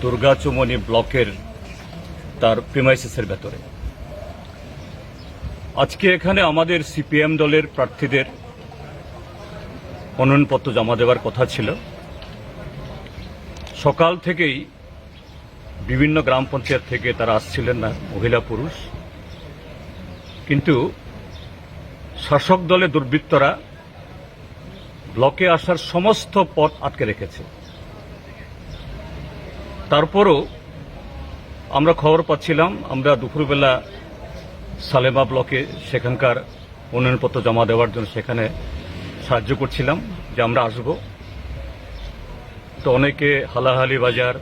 দুর্গাচুমনি ব্লকের তার প্রিমাইসিসের ভেতরে। আজকে এখানে আমাদের সিপিএম দলের প্রার্থীদের মনোনয়নপত্র জমা দেওয়ার কথা ছিল। সকাল থেকেই বিভিন্ন গ্রাম পঞ্চায়েত থেকে তারা আসছিলেন না, মহিলা, পুরুষ। কিন্তু শাসক দলের দুর্বৃত্তরা ব্লকে আসার সমস্ত পথ আটকে রেখেছে। তারপরও আমরা খবর পাচ্ছিলাম, আমরা দুপুরবেলা সালেমা ব্লকে সেখানকার উন্নয়নপত্র জমা দেওয়ার জন্য সেখানে সাহায্য করছিলাম যে আমরা আসব। তো অনেকে হালাহালি বাজার,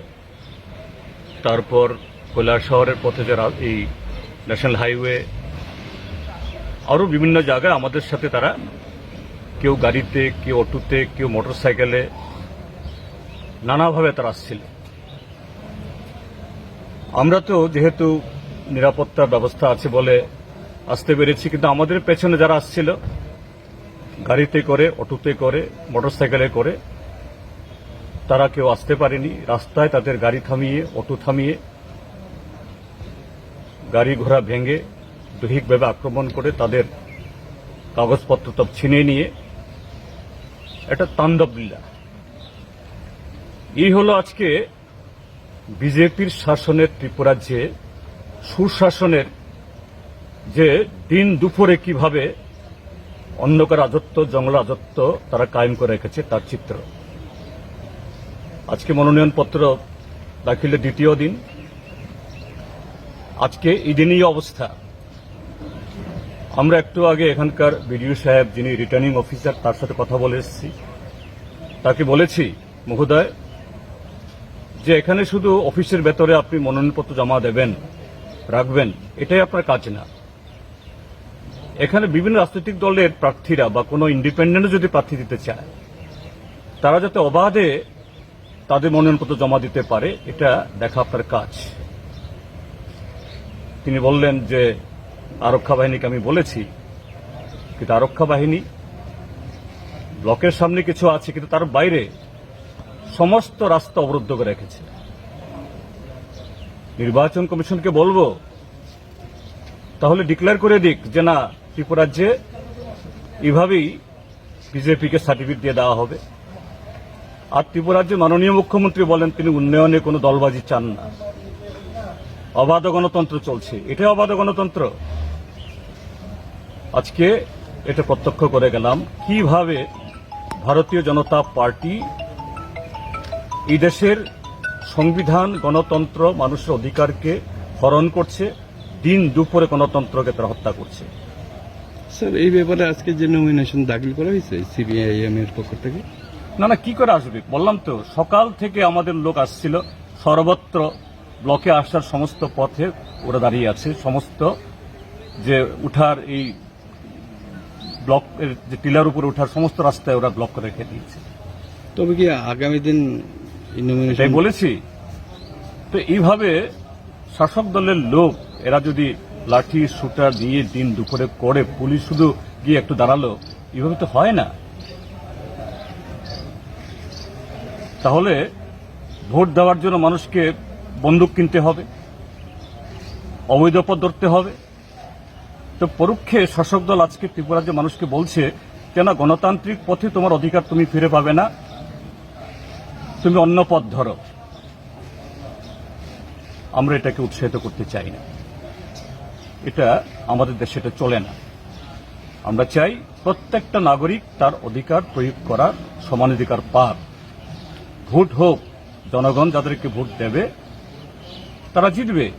তারপর কৈলাস শহরের পথে যে এই ন্যাশনাল হাইওয়ে, আরও বিভিন্ন জায়গায় আমাদের সাথে তারা কেউ গাড়িতে, কেউ অটোতে, কেউ মোটর সাইকেলে নানাভাবে তারা আসছিল। আমরা তো যেহেতু নিরাপত্তার ব্যবস্থা আছে বলে আসতে পেরেছি, কিন্তু আমাদের পেছনে যারা আসছিল, গাড়িতে করে, অটোতে করে, মোটরসাইকেলে করে, তারা কেউ আসতে পারেনি। রাস্তায় তাদের গাড়ি থামিয়ে, অটো থামিয়ে, গাড়ি ঘোড়া ভেঙে, দৈহিকভাবে আক্রমণ করে তাদের কাগজপত্র সব ছিনিয়ে নিয়ে এটা তাণ্ডব লীলা। এই হলো আজকে বিজেপির শাসনের ত্রিপুরা যে সুশাসনের যে দিন দুপুরে কীভাবে অন্ধকার রাজত্ব, জঙ্গল রাজত্ব তারা কায়েম করে রেখেছে, তার চিত্র। আজকে মনোনয়নপত্র দাখিলের দ্বিতীয় দিন। আজকে এই দিনই অবস্থা। আমরা একটু আগে এখানকার বিডিও সাহেব যিনি রিটার্নিং অফিসার তার সাথে কথা বলে এসেছি। তাকে বলেছি, মহোদয় যে এখানে শুধু অফিসের ভেতরে আপনি মনোনয়নপত্র জমা দেবেন, রাখবেন, এটাই আপনার কাজ না। এখানে বিভিন্ন রাজনৈতিক দলের প্রার্থীরা বা কোনো ইন্ডিপেন্ডেন্ট যদি প্রার্থী দিতে চায়, তারা যাতে অবাধে তাদের মনোনয়নপত্র জমা দিতে পারে, এটা দেখা আপনার কাজ। তিনি বললেন যে, আরক্ষা বাহিনীকে আমি বলেছি, কিন্তু আরক্ষা বাহিনী, ব্লকের সামনে কিছু আছে, কিন্তু তার বাইরে সমস্ত রাস্তা অবরুদ্ধ করে রেখেছে। নির্বাচন কমিশনকে বলব, তাহলে ডিক্লেয়ার করে দিক যে না ত্রিপুরাজ্যে এভাবেই বিজেপিকে সার্টিফিকেট দিয়ে দেওয়া হবে। আর ত্রিপুরাজ্যে মাননীয় মুখ্যমন্ত্রী বলেন তিনি উন্নয়নে কোনো দলবাজি চান না। অবাধ গণতন্ত্র চলছে। এটাই অবাধ গণতন্ত্র। আজকে এটা প্রত্যক্ষ করে গেলাম। কীভাবে ভারতীয় জনতা পার্টি এই দেশের সংবিধান গণতন্ত্র মানুষের অধিকারকে হরণ করছে দিন দুপুরে গণতন্ত্রকে তারা হত্যা করছে। স্যার এই ব্যাপারে আজকে যে নমিনেশন দাখিল করা হয়েছে সিবিআইএম এর পক্ষ থেকে? না না কি করে আসবে? বললাম তো সকাল থেকে আমাদের লোক আসছিল সর্বত্র ব্লকে আসার সমস্ত পথে ওরা দাঁড়িয়ে আছে সমস্ত যে উঠার এই ব্লক যে টিলার উপরে উঠার সমস্ত রাস্তায় ওরা ব্লক করে রেখে দিয়েছে। তবে কি আগামী দিন এটাই বলেছি। তো এইভাবে শাসক দলের লোক, এরা যদি লাঠি, শুটার দিয়ে দিন দুপুরে করে, পুলিশ শুধু গিয়ে একটু দাঁড়াল, এইভাবে তো হয় না। তাহলে ভোট দেওয়ার জন্য মানুষকে বন্দুক কিনতে হবে, অবৈধ পথ ধরতে হবে। তো পরোক্ষে শাসক দল আজকে ত্রিপুরাজ্যে মানুষকে বলছে যে না গণতান্ত্রিক পথে তোমার অধিকার তুমি ফিরে পাবে না? তুমি অন্য পথ ধরো। আমরা এটাকে উৎসাহিত করতে চাই না। এটা আমাদের দেশে এটা চলে না। আমরা চাই প্রত্যেকটা নাগরিক তার অধিকার প্রয়োগ করার সমান অধিকার পাক। ভোট হোক, জনগণ যাদেরকে ভোট দেবে, তারা জিতবে।